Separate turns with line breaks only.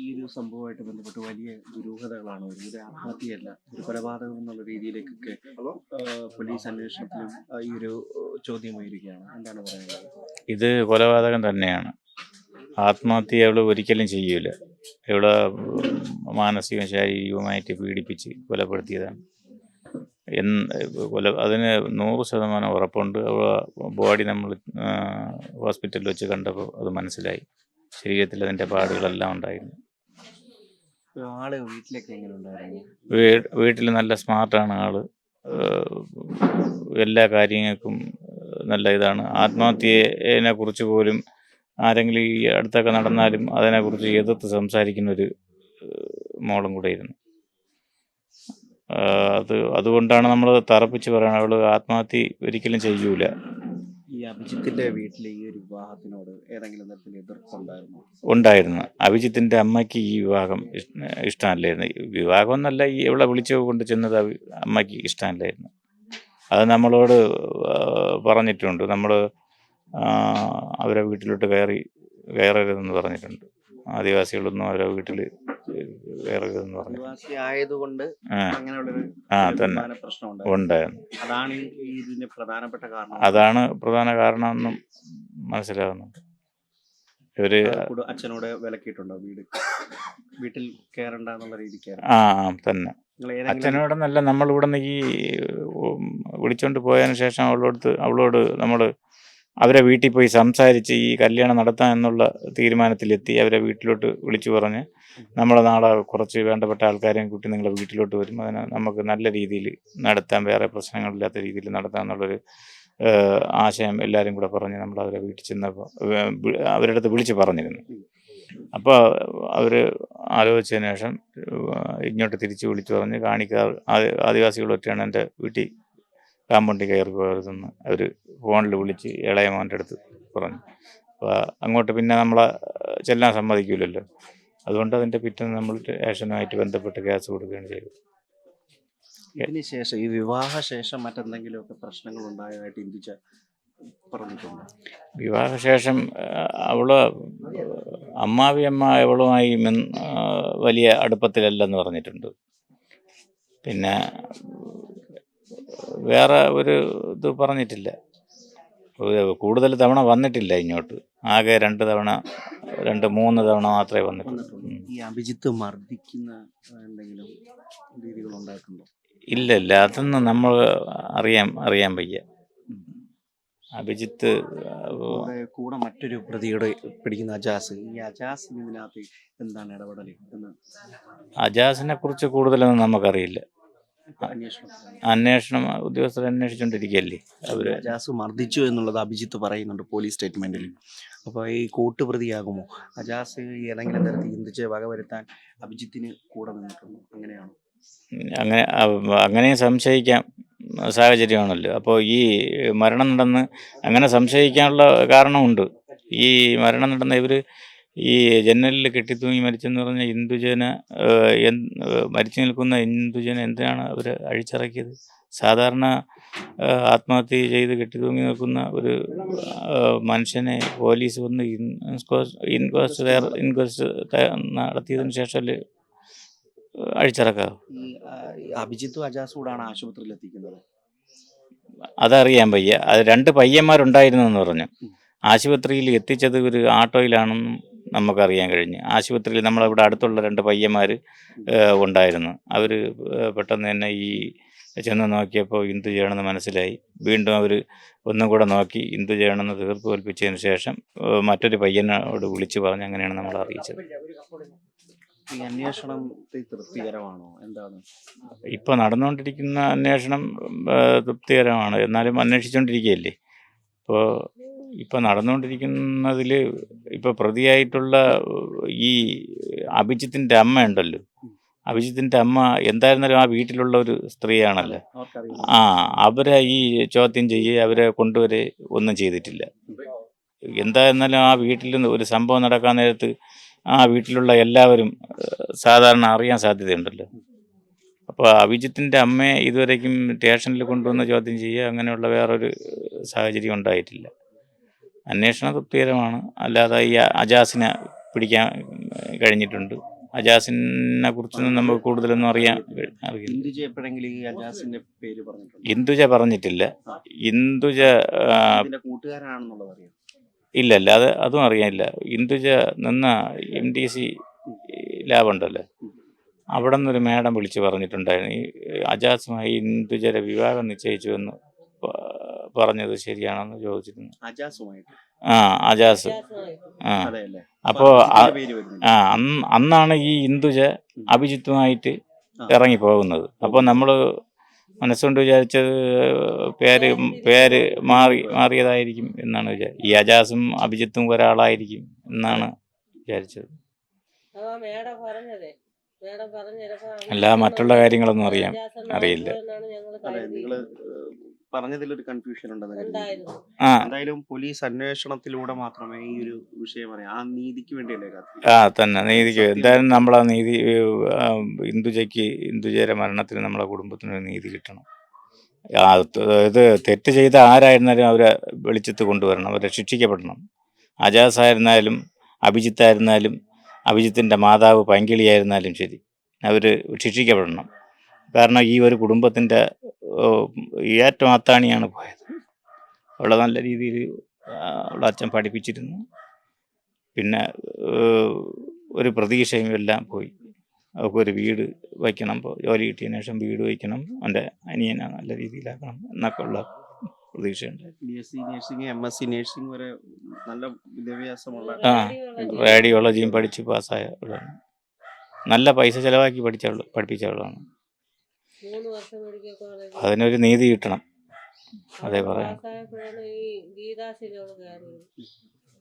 ഈ ഒരു സംഭവമായിട്ട് ബന്ധപ്പെട്ട് വലിയ ദുരൂഹതകളാണ് ഒരു ആത്മഹത്യയല്ല ഒരു കൊലപാതകം എന്നുള്ള രീതിയിലേക്കൊക്കെ പോലീസ് അന്വേഷണത്തിലും ഈ ഒരു ചോദ്യം ഉയരുകയാണ്. എന്താണ് പറയുന്നത്
ഇത് കൊലപാതകം തന്നെയാണ്. ആത്മഹത്യ അവൾ ഒരിക്കലും ചെയ്യൂല. ഇവിടെ മാനസികവും ശാരീരികവുമായിട്ട് പീഡിപ്പിച്ച് കൊലപ്പെടുത്തിയതാണ്. എന്ന് കൊല അതിന് നൂറ് ശതമാനം ഉറപ്പുണ്ട്. അവളെ ബോഡി നമ്മൾ ഹോസ്പിറ്റലിൽ വെച്ച് കണ്ടപ്പോൾ അത് മനസ്സിലായി. ശരീരത്തിൽ അതിന്റെ പാടുകളെല്ലാം ഉണ്ടായിരുന്നു.
ആൾ വീട്ടിലൊക്കെ എങ്ങനെ ഉണ്ടായിരുന്നു?
വീട്ടിൽ നല്ല സ്മാർട്ടാണ് ആൾ. എല്ലാ കാര്യങ്ങൾക്കും നല്ല ഇതാണ്. ആത്മഹത്യനെ കുറിച്ച് പോലും ആരെങ്കിലും ഈ അടുത്തൊക്കെ നടന്നാലും അതിനെക്കുറിച്ച് എതിർത്ത് സംസാരിക്കുന്ന ഒരു മോളും കൂടെ ഇരുന്നു. അത് അതുകൊണ്ടാണ് നമ്മൾ തറപ്പിച്ച് പറയുന്നത് അവൾ ആത്മഹത്യ ഒരിക്കലും ചെയ്യൂല.
ഈ അഭിജിത്തിന്റെ വീട്ടിലെ ഈ ഒരു വിവാഹത്തിനോട് ഏതെങ്കിലും തരത്തിൽ എതിർപ്പുണ്ടായിരുന്നു?
ഉണ്ടായിരുന്നു. അഭിജിത്തിന്റെ അമ്മയ്ക്ക് ഈ വിവാഹം ഇഷ്- ഇഷ്ടമല്ലായിരുന്നു. വിവാഹം എന്നല്ല ഈ ഇവിടെ വിളിച്ചു കൊണ്ട് ചെന്നത് അമ്മയ്ക്ക് ഇഷ്ടമല്ലായിരുന്നു. അത് നമ്മളോട് പറഞ്ഞിട്ടുണ്ട്. നമ്മൾ അവരെ വീട്ടിലോട്ട് കയറി കയറരുതെന്ന് പറഞ്ഞിട്ടുണ്ട്. ആദിവാസികളൊന്നും അവരെ വീട്ടിൽ കയറരുതെന്ന് പറഞ്ഞു.
ആദിവാസി ആയതുകൊണ്ട്
ആ.
അങ്ങനെയുള്ളൊരു
ആ തന്നെ
പ്രധാന പ്രശ്നം ഉണ്ടായിരുന്നു
ഉണ്ടായിരുന്നു
അതാണ് ഈ- ഈ ഇതിന്റെ പ്രധാനപ്പെട്ട കാരണം.
അതാണ് പ്രധാന കാരണമെന്നും മനസ്സിലാകുന്നുണ്ട്
ഇവർ കുടു- അച്ഛനോട് വിലക്കിയിട്ടുണ്ടോ വീട്? വീട്ടിൽ കയറണ്ട എന്നുള്ള രീതിക്ക്
ആ ആ, തന്നെ.
നിങ്ങൾ ഏതെങ്കിലും
നമ്മൾ നമ്മളിവിടെ നിന്ന് ഈ ഉം, വിളിച്ചോണ്ട് പോയതിനു ശേഷം അവളോട് അവളോട് നമ്മൾ അവരെ വീട്ടിൽ പോയി സംസാരിച്ച് ഈ കല്യാണം നടത്താം എന്നുള്ള തീരുമാനത്തിലെത്തി അവരെ വീട്ടിലോട്ട് വിളിച്ചു പറഞ്ഞ് നമ്മളെ നാളെ കുറച്ച് വേണ്ടപ്പെട്ട ആൾക്കാരെയും കൂട്ടി നിങ്ങളെ വീട്ടിലോട്ട് വരും. അതിന് നമുക്ക് നല്ല രീതിയിൽ നടത്താം. വേറെ പ്രശ്നങ്ങളില്ലാത്ത രീതിയിൽ നടത്താം എന്നുള്ളൊരു ആശയം എല്ലാവരും കൂടെ പറഞ്ഞ് നമ്മൾ അവരെ വീട്ടിൽ ചെന്നപ്പോൾ അവരുടെ അടുത്ത് വിളിച്ച് പറഞ്ഞിരുന്നു. അപ്പോൾ അവർ ആലോചിച്ചതിന് ശേഷം ഇങ്ങോട്ട് തിരിച്ച് വിളിച്ചു പറഞ്ഞ് കാണിക്കാർ ആദി- ആദിവാസികളൊക്കെയാണ് എന്റെ വീട്ടിൽ കാമ്പൗണ്ടിൽ കയറി പോയതെന്ന് അവർ ഫോണിൽ വിളിച്ച് ഇളയ മോന്റെ അടുത്ത് പറഞ്ഞു. അപ്പോൾ അങ്ങോട്ട് പിന്നെ നമ്മളെ ചെല്ലാൻ സമ്മതിക്കില്ലല്ലോ അതുകൊണ്ട് അതിന്റെ പിറ്റേന്ന് നമ്മൾ റേഷനുമായിട്ട് ബന്ധപ്പെട്ട് ഗ്യാസ് കൊടുക്കുകയാണ് ചെയ്തത്.
ശേഷം ഈ വിവാഹ ശേഷം മറ്റെന്തെങ്കിലുമൊക്കെ പ്രശ്നങ്ങൾ ഉണ്ടായതായിട്ട് ഇന്ത്യ പറഞ്ഞിട്ടുണ്ട്?
വിവാഹശേഷം അവൾ അമ്മാവി അമ്മ അവളുമായി വലിയ അടുപ്പത്തിലല്ലെന്ന് പറഞ്ഞിട്ടുണ്ട്. പിന്നെ വേറെ ഒരു ഇത് പറഞ്ഞിട്ടില്ല. കൂടുതൽ തവണ വന്നിട്ടില്ല ഇങ്ങോട്ട്. ആകെ രണ്ട് തവണ രണ്ട് മൂന്ന് തവണ മാത്രമേ വന്നിട്ടുള്ളൂ.
ഈ അഭിജിത്ത് മർദ്ദിക്കുന്ന എന്തെങ്കിലും രീതികൾ ഉണ്ടായിട്ടുണ്ടോ?
ഇല്ല ഇല്ല. അതൊന്നും നമ്മൾ അറിയാൻ അറിയാൻ വയ്യ. അഭിജിത്ത്
കൂടെ കൂടെ മറ്റൊരു പ്രതിയുടെ പിടിക്കുന്ന അജാസ്. ഈ അജാസ് ഇതിനകത്ത് എന്താണ് ഇടപെടൽ എന്ന്?
അജാസിനെ കുറിച്ച് കൂടുതലൊന്നും നമുക്കറിയില്ല.
അന്വേഷണം.
ഉദ്യോഗസ്ഥർ അന്വേഷിച്ചുകൊണ്ടിരിക്കുകയല്ലേ അവർ?
അജാസ് മർദ്ദിച്ചു എന്നുള്ളത് അഭിജിത്ത് പറയുന്നുണ്ട് പോലീസ് സ്റ്റേറ്റ്മെന്റിൽ. അപ്പോൾ ഈ കൂട്ടുപ്രതിയാകുമോ? അജാസ് ഏതെങ്കിലും തരത്തിൽ ചിന്തിച്ച് വകവരുത്താൻ അഭിജിത്തിന് കൂടെ നിന്നിട്ടുണ്ടോ? അങ്ങനെയാണോ?
അങ്ങനെ അങ്ങനെ സംശയിക്കാം സാഹചര്യമാണല്ലോ. അപ്പോൾ ഈ മരണം നടന്ന് അങ്ങനെ സംശയിക്കാനുള്ള കാരണമുണ്ട്. ഈ മരണം നടന്ന ഇവർ ഈ ജനലിൽ കെട്ടിത്തൂങ്ങി മരിച്ചെന്ന് പറഞ്ഞ ഹിന്ദുജന ഏഹ്, മരിച്ചു നിൽക്കുന്ന ഹിന്ദുജന എന്തിനാണ് അവർ അഴിച്ചിറക്കിയത്? സാധാരണ ആത്മഹത്യ ചെയ്ത് കെട്ടിത്തൂങ്ങി നിൽക്കുന്ന ഒരു മനുഷ്യനെ പോലീസ് വന്ന് ഇൻക്വസ്റ്റ് ഇൻക്വസ്റ്റ് നടത്തിയതിന് ശേഷമല്ലേ അഴിച്ചിറക്കാവൂ
അഭിജിത്ത് അജാസൂടാണ് ആശുപത്രിയിൽ എത്തിക്കുന്നത്.
അതറിയാൻ പയ്യ അത് രണ്ട് പയ്യന്മാരുണ്ടായിരുന്നു എന്ന് പറഞ്ഞു. ആശുപത്രിയിൽ എത്തിച്ചത് ഒരു ആട്ടോയിലാണെന്നും നമുക്കറിയാൻ കഴിഞ്ഞു. ആശുപത്രിയിൽ നമ്മളിവിടെ അടുത്തുള്ള രണ്ട് പയ്യന്മാർ ഉണ്ടായിരുന്നു. അവർ പെട്ടെന്ന് തന്നെ ഈ ചെന്ന് നോക്കിയപ്പോൾ ഹിന്ദു ചെയ്യണമെന്ന് മനസ്സിലായി. വീണ്ടും അവർ ഒന്നും കൂടെ നോക്കി ഹിന്ദു ചെയ്യണമെന്ന് തീർപ്പ് കൽപ്പിച്ചതിന് ശേഷം മറ്റൊരു പയ്യനോട് വിളിച്ചു പറഞ്ഞ് അങ്ങനെയാണ് നമ്മൾ അറിയിച്ചത്.
ഈ അന്വേഷണം തൃപ്തികരമാണോ? എന്താണ്?
ഇപ്പോൾ നടന്നുകൊണ്ടിരിക്കുന്ന അന്വേഷണം തൃപ്തികരമാണ്. എന്നാലും അന്വേഷിച്ചുകൊണ്ടിരിക്കുകയല്ലേ ഇപ്പോൾ ഇപ്പോൾ നടന്നുകൊണ്ടിരിക്കുന്നതിൽ ഇപ്പോൾ പ്രതിയായിട്ടുള്ള ഈ അഭിജിത്തിന്റെ അമ്മ ഉണ്ടല്ലോ. അഭിജിത്തിന്റെ അമ്മ എന്തായിരുന്നാലും ആ വീട്ടിലുള്ള ഒരു സ്ത്രീയാണല്ലോ. ആ അവരെ ഈ ചോദ്യം ചെയ്യുക അവരെ കൊണ്ടുവരെ ഒന്നും ചെയ്തിട്ടില്ല. എന്തായിരുന്നാലും ആ വീട്ടിൽ ഒരു സംഭവം നടക്കാൻ നേരത്ത് ആ വീട്ടിലുള്ള എല്ലാവരും സാധാരണ അറിയാൻ സാധ്യതയുണ്ടല്ലോ. അപ്പോൾ അഭിജിത്തിന്റെ അമ്മയെ ഇതുവരേക്കും സ്റ്റേഷനിൽ കൊണ്ടുവന്ന് ചോദ്യം ചെയ്യുക അങ്ങനെയുള്ള വേറൊരു സാഹചര്യം ഉണ്ടായിട്ടില്ല. അന്വേഷണം തൃപ്തികരമാണ്. അല്ലാതെ ഈ അജാസിനെ പിടിക്കാൻ കഴിഞ്ഞിട്ടുണ്ട്. അജാസിനെ കുറിച്ചൊന്നും നമുക്ക് കൂടുതലൊന്നും അറിയാൻ അറിയില്ല.
ഇന്ദുജ
പറഞ്ഞിട്ടില്ല. ഇന്ദുജ ഇല്ല അല്ല അത് അതും അറിയാനില്ല. ഇന്ദുജ നിന്ന എം ഡി സി ലാബുണ്ടല്ലോ? അവിടെ നിന്നൊരു മേഡം വിളിച്ച് പറഞ്ഞിട്ടുണ്ടായിരുന്നു. ഈ അജാസുമായി ഇന്ദുജയുടെ വിവാഹം നിശ്ചയിച്ചു എന്ന് പ- പറഞ്ഞത് ശരിയാണെന്ന് ചോദിച്ചിരുന്നു. ആ അജാസ്. ആ. അപ്പോ ആ അന്നാണ് ഈ ഇന്ദുജ അഭിജിത്തുമായിട്ട് ഇറങ്ങി പോകുന്നത് അപ്പോൾ നമ്മൾ മനസ്സുകൊണ്ട് വിചാരിച്ചത് പേര് പേര് മാറി മാറിയതായിരിക്കും എന്നാണ് വിചാരിച്ചത് ഈ അജാസും അഭിജിത്തും ഒരാളായിരിക്കും എന്നാണ് വിചാരിച്ചത്. അല്ല, മറ്റുള്ള കാര്യങ്ങളൊന്നും അറിയാം. അറിയില്ല.
അതെ ഒരു പറഞ്ഞതിലൊരു കൺഫ്യൂഷൻ ഉണ്ടെന്ന്.
ആ.
എന്തായാലും പോലീസ് അന്വേഷണത്തിലൂടെ മാത്രമേ ഈ ഒരു വിഷയം അറിയാം. ആ നീതിക്ക് വേണ്ടിയല്ലേ കാത്തിരിക്കുന്നത്?
ആ തന്നെ. നീതിക്ക് എന്തായാലും നമ്മളെ നീതി ആ, ഇന്ദുജയ്ക്ക് ഇന്ദുജയുടെ മരണത്തിന് നമ്മളെ കുടുംബത്തിന് ഒരു നീതി കിട്ടണം. ആ, ത- ഇത് തെറ്റ് ചെയ്ത ആരായിരുന്നാലും അവരെ വെളിച്ചത്ത് കൊണ്ടുവരണം. അവരെ ശിക്ഷിക്കപ്പെടണം. അജാസ് ആയിരുന്നാലും അഭിജിത്തായിരുന്നാലും അഭിജിത്തിന്റെ മാതാവ് പൈങ്കിളിയായിരുന്നാലും ശരി. അവർ ശിക്ഷിക്കപ്പെടണം. കാരണം ഈ ഒരു കുടുംബത്തിന്റെ ഏറ്റവും അത്താണിയാണ് പോയത്. അവളെ നല്ല രീതിയിൽ അവളെ അച്ഛൻ പഠിപ്പിച്ചിരുന്നു. പിന്നെ ഒരു പ്രതീക്ഷയും എല്ലാം പോയി. അവർക്ക് ഒരു വീട് വയ്ക്കണം ഇപ്പോൾ ജോലി കിട്ടിയതിന് ശേഷം വീട് വയ്ക്കണം. എന്റെ അനിയനെ നല്ല രീതിയിലാക്കണം എന്നൊക്കെ ഉള്ള പ്രതീക്ഷയുണ്ട്
B S C nursing M S C nursing വരെ നല്ല വിദ്യാഭ്യാസമുള്ള
ആ റേഡിയോളജിയും പഠിച്ച് പാസ്സായ നല്ല പൈസ ചിലവാക്കി പഠിച്ചവൾ പഠിപ്പിച്ചവളാണ് അതിനൊരു നീതി കിട്ടണം. അതേ പറയാം.